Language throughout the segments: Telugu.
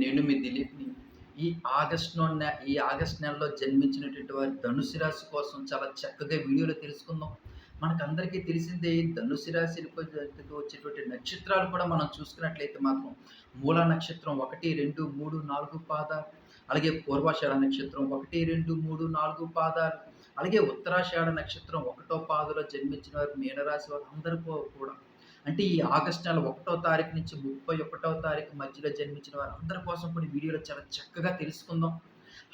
నేను మీ దిలీప్‌ని. ఈ ఆగస్ట్‌లో నె ఈ ఆగస్ట్ నెలలో జన్మించినటువంటి వారి ధనుసు రాశి కోసం చాలా చక్కగా వీడియోలో తెలుసుకుందాం. మనకందరికీ తెలిసిందే ధనుసు రాశికి వచ్చేటువంటి నక్షత్రాలు కూడా మనం చూసుకున్నట్లయితే మాత్రం మూల నక్షత్రం 1, 2, 3, 4 పాదాలు. అలాగే పూర్వాషాఢ నక్షత్రం 1, 2, 3, 4 పాదాలు. అలాగే ఉత్తరాషాఢ నక్షత్రం ఒకటో పాదలో జన్మించిన వారు మీనరాశి వారు అందరికీ కూడా అంటే ఈ ఆగస్ట్ నెల ఒకటో తారీఖు నుంచి 31 తారీఖు మధ్యలో జన్మించిన వారందరి కోసం కూడా వీడియోలు వీడియోలో చాలా చక్కగా తెలుసుకుందాం.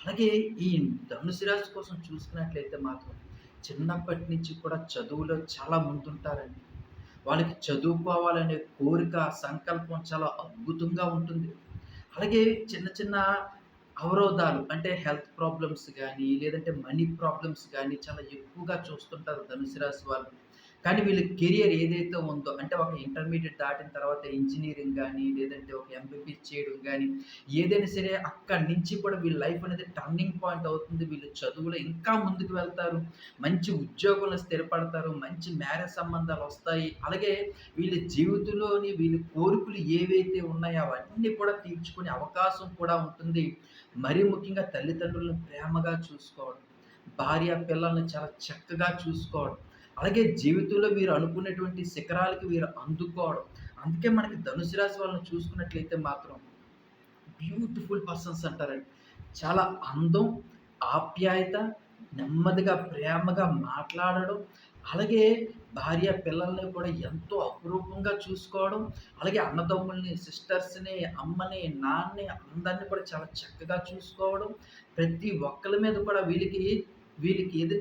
అలాగే ఈ ధనుసు రాశి కోసం చూసుకున్నట్లయితే మాత్రం చిన్నప్పటి నుంచి కూడా చదువులో చాలా ముందుంటారండి. వాళ్ళకి చదువుకోవాలనే కోరిక, సంకల్పం చాలా అద్భుతంగా ఉంటుంది. అలాగే చిన్న చిన్న అవరోధాలు అంటే హెల్త్ ప్రాబ్లమ్స్ కానీ లేదంటే మనీ ప్రాబ్లమ్స్ కానీ చాలా ఎక్కువగా చూస్తుంటారు ధనుసు రాశి వాళ్ళు. కానీ వీళ్ళ కెరియర్ ఏదైతే ఉందో అంటే ఒక ఇంటర్మీడియట్ దాటిన తర్వాత ఇంజనీరింగ్ కానీ లేదంటే ఒక ఎంబీబీఎస్ చేయడం కానీ ఏదైనా సరే అక్కడి నుంచి కూడా వీళ్ళ లైఫ్ అనేది టర్నింగ్ పాయింట్ అవుతుంది. వీళ్ళు చదువులో ఇంకా ముందుకు వెళ్తారు. మంచి ఉద్యోగంలో స్థిరపడతారు. మంచి మ్యారేజ్ సంబంధాలు వస్తాయి అలాగే వీళ్ళ జీవితంలోని వీళ్ళ కోరికలు ఏవైతే ఉన్నాయో అవన్నీ కూడా తీర్చుకునే అవకాశం కూడా ఉంటుంది. మరీ ముఖ్యంగా తల్లిదండ్రులను ప్రేమగా చూసుకోవడం. భార్య, పిల్లల్ని చాలా చక్కగా చూసుకోవడం. అలాగే జీవితంలో మీరు అనుకున్నటువంటి శిఖరాలకి వీరు అందుకోవడం. అందుకే మనకి ధనుసు రాశి వాళ్ళని చూసుకున్నట్లయితే మాత్రం బ్యూటిఫుల్ పర్సన్స్ అంటారండి. చాలా అందం, ఆప్యాయత, నెమ్మదిగా ప్రేమగా మాట్లాడడం, అలాగే భార్య, పిల్లల్ని కూడా ఎంతో అపురూపంగా చూసుకోవడం, అలాగే అన్నదమ్ముల్ని, సిస్టర్స్‌ని, అమ్మని, నాన్నని అందరిని కూడా చాలా చక్కగా చూసుకోవడం. ప్రతి ఒక్కళ్ళ మీద కూడా వీళ్ళకి వీళ్ళకి ఏది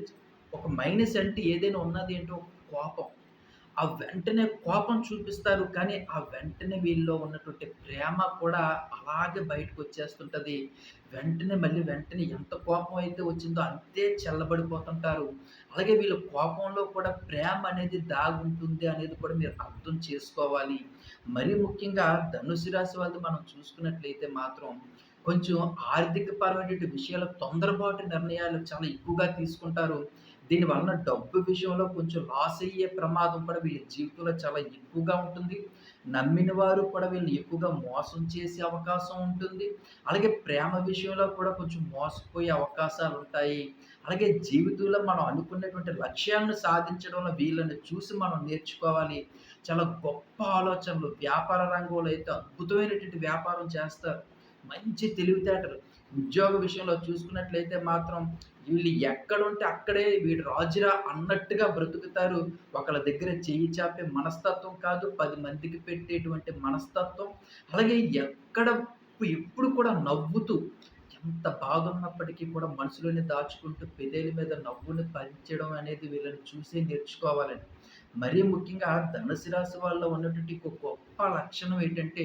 ఒక మైనస్ అంటే ఏదైనా ఉన్నది ఏంటో కోపం. ఆ వెంటనే కోపం చూపిస్తారు. కానీ ఆ వెంటనే వీళ్ళలో ఉన్నటువంటి ప్రేమ కూడా అలాగే బయటకు వచ్చేస్తుంటుంది వెంటనే మళ్ళీ వెంటనే ఎంత కోపం అయితే వచ్చిందో అంతే చల్లబడిపోతుంటారు. అలాగే వీళ్ళ కోపంలో కూడా ప్రేమ అనేది దాగుంటుంది అనేది కూడా మీరు అర్థం చేసుకోవాలి. మరీ ముఖ్యంగా ధనుసు రాశి వాళ్ళది మనం చూసుకున్నట్లయితే మాత్రం కొంచెం ఆర్థిక పరమైన విషయాల తొందరపాటు నిర్ణయాలు చాలా ఎక్కువగా తీసుకుంటారు. దీని వలన డబ్బు విషయంలో కొంచెం లాస్ అయ్యే ప్రమాదం కూడా వీళ్ళ జీవితంలో చాలా ఎక్కువగా ఉంటుంది. నమ్మిన వారు కూడా వీళ్ళని ఎక్కువగా మోసం చేసే అవకాశం ఉంటుంది. అలాగే ప్రేమ విషయంలో కూడా కొంచెం మోసపోయే అవకాశాలు ఉంటాయి అలాగే జీవితంలో మనం అనుకున్నటువంటి లక్ష్యాలను సాధించడంలో వీళ్ళని చూసి మనం నేర్చుకోవాలి. చాలా గొప్ప ఆలోచనలు వ్యాపార రంగంలో అయితే అద్భుతమైనటువంటి వ్యాపారం చేస్తారు. మంచి తెలివితేటలు. ఉద్యోగ విషయంలో చూసుకున్నట్లయితే మాత్రం వీళ్ళు ఎక్కడుంటే అక్కడే వీడు రాజురా అన్నట్టుగా బ్రతుకుతారు. ఒకళ్ళ దగ్గర చేయి చాపే మనస్తత్వం కాదు. పది మందికి పెట్టేటువంటి మనస్తత్వం. అలాగే ఎక్కడ ఎప్పుడు కూడా నవ్వుతూ ఎంత బాగున్నప్పటికీ కూడా మనసులోనే దాచుకుంటూ పెదేల మీద నవ్వుని పంచడం అనేది వీళ్ళని చూసే నేర్చుకోవాలని మరీ ముఖ్యంగా ధనుసు రాశి వాళ్ళలో ఉన్నటువంటి ఒక గొప్ప లక్షణం ఏంటంటే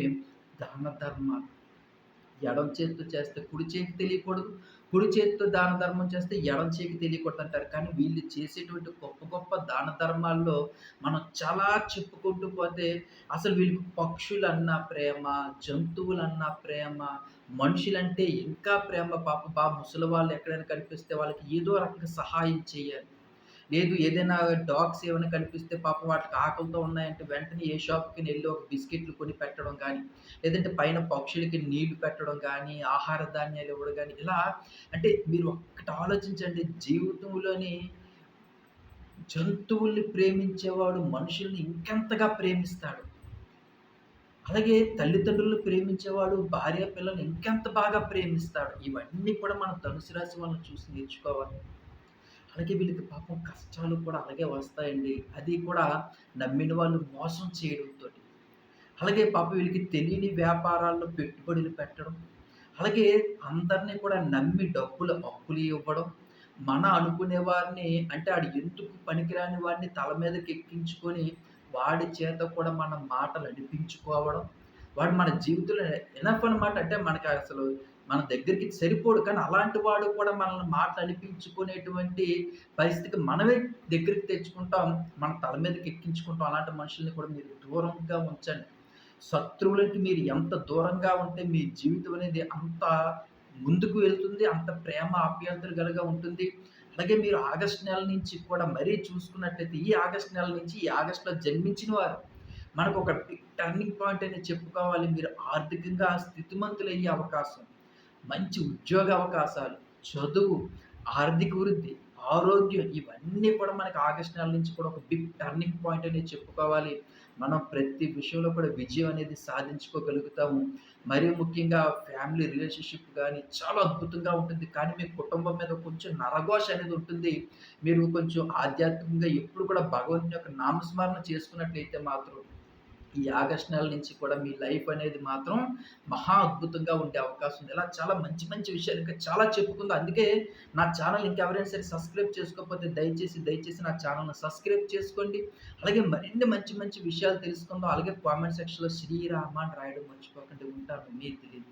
దాన ధర్మాలు. ఎడమ చేతితో చేస్తే కుడి చేతికి తెలియకూడదు. కుడి చేత్తో దాన ధర్మం చేస్తే ఎడమ తెలియకూడదు అంటారు కానీ వీళ్ళు చేసేటువంటి గొప్ప గొప్ప దాన ధర్మాల్లో మనం చాలా చెప్పుకుంటూ పోతే అసలు వీళ్ళకి పక్షులన్నా ప్రేమ, జంతువులన్నా ప్రేమ, మనుషులంటే ఇంకా ప్రేమ. పాప బా ముసలివాళ్ళు ఎక్కడైనా కనిపిస్తే వాళ్ళకి ఏదో రకంగా సహాయం చేయాలి. లేదు ఏదైనా డాగ్స్ ఏమైనా కనిపిస్తే పాపం వాటికి ఆకలితో ఉన్నాయంటే వెంటనే ఏ షాప్కి వెళ్ళి ఒక బిస్కెట్లు కొని పెట్టడం కానీ లేదంటే పైన పక్షులకి నీళ్ళు పెట్టడం కానీ ఆహార ధాన్యాలు ఇవ్వడం కానీ ఇలా అంటే మీరు ఒక్కటి ఆలోచించండి జీవితంలోని జంతువుల్ని ప్రేమించేవాడు మనుషుల్ని ఇంకెంతగా ప్రేమిస్తాడు. అలాగే తల్లిదండ్రులను ప్రేమించేవాడు భార్య, పిల్లల్ని ఇంకెంత బాగా ప్రేమిస్తాడు. ఇవన్నీ కూడా మనం ధనుసు రాశి వాళ్ళని చూసి నేర్చుకోవాలి. అలాగే వీళ్ళకి పాపం కష్టాలు కూడా అలాగే వస్తాయండి. అది కూడా నమ్మిన వాళ్ళు మోసం చేయడంతో అలాగే పాపం వీళ్ళకి తెలియని వ్యాపారాల్లో పెట్టుబడులు పెట్టడం. అలాగే అందరిని కూడా నమ్మి డబ్బులు అప్పులు ఇవ్వడం. మన అనుకునే వారిని అంటే ఆడు ఎందుకు పనికిరాని వాడిని తల మీదకి ఎక్కించుకొని వాడి చేత కూడా మన మాటలు అనిపించుకోవడం. వాడు మన జీవితంలో ఎనఫ్ అనమాట. అంటే మనకి అసలు మన దగ్గరికి సరిపోడు. కానీ అలాంటి వాడు కూడా మనల్ని మాటలు అనిపించుకునేటువంటి పరిస్థితికి మనమే దగ్గరికి తెచ్చుకుంటాం. మన తల మీదకి ఎక్కించుకుంటాం. అలాంటి మనుషుల్ని కూడా మీరు దూరంగా ఉంచండి. శత్రువులకి మీరు ఎంత దూరంగా ఉంటే మీ జీవితం అనేది అంత ముందుకు వెళ్తుంది. అంత ప్రేమ, ఆప్యాయతలు గలగా ఉంటుంది. అలాగే మీరు ఆగస్ట్ నెల నుంచి కూడా మరీ చూసుకున్నట్లయితే ఈ ఆగస్ట్ నెల నుంచి ఈ ఆగస్ట్‌లో జన్మించిన వారు మనకు ఒక టర్నింగ్ పాయింట్ అనేది చెప్పుకోవాలి. మీరు ఆర్థికంగా స్థితిమంతులయ్యే అవకాశం, మంచి ఉద్యోగ అవకాశాలు, చదువు, ఆర్థిక వృద్ధి, ఆరోగ్యం ఇవన్నీ కూడా మనకి ఆగస్ట్ నెల నుంచి కూడా ఒక బిగ్ టర్నింగ్ పాయింట్ అనేది చెప్పుకోవాలి. మనం ప్రతి విషయంలో కూడా విజయం అనేది సాధించుకోగలుగుతాము. మరీ ముఖ్యంగా ఫ్యామిలీ రిలేషన్‌షిప్ కానీ చాలా అద్భుతంగా ఉంటుంది. కానీ మీ కుటుంబం మీద కొంచెం నరఘోష అనేది ఉంటుంది. మీరు కొంచెం ఆధ్యాత్మికంగా ఎప్పుడు కూడా భగవంతుని యొక్క నామస్మరణ చేసుకున్నట్లయితే మాత్రం ఈ ఆగస్ట్ నెల నుంచి కూడా మీ లైఫ్ అనేది మాత్రం మహా అద్భుతంగా ఉండే అవకాశం ఉంది. ఇలా చాలా మంచి మంచి విషయాలు ఇంకా చాలా చెప్పుకుంది అందుకే నా ఛానల్ ఇంకెవరైనా సరే సబ్స్క్రైబ్ చేసుకోకపోతే దయచేసి, దయచేసి నా ఛానల్‌ని సబ్స్క్రైబ్ చేసుకోండి. అలాగే మరిన్ని మంచి మంచి విషయాలు తెలుసుకుందాం. అలాగే కామెంట్ సెక్షన్‌లో శ్రీరామ అని రాయడం మర్చిపోకండి. ఉంటాను. మీకు తెలియదు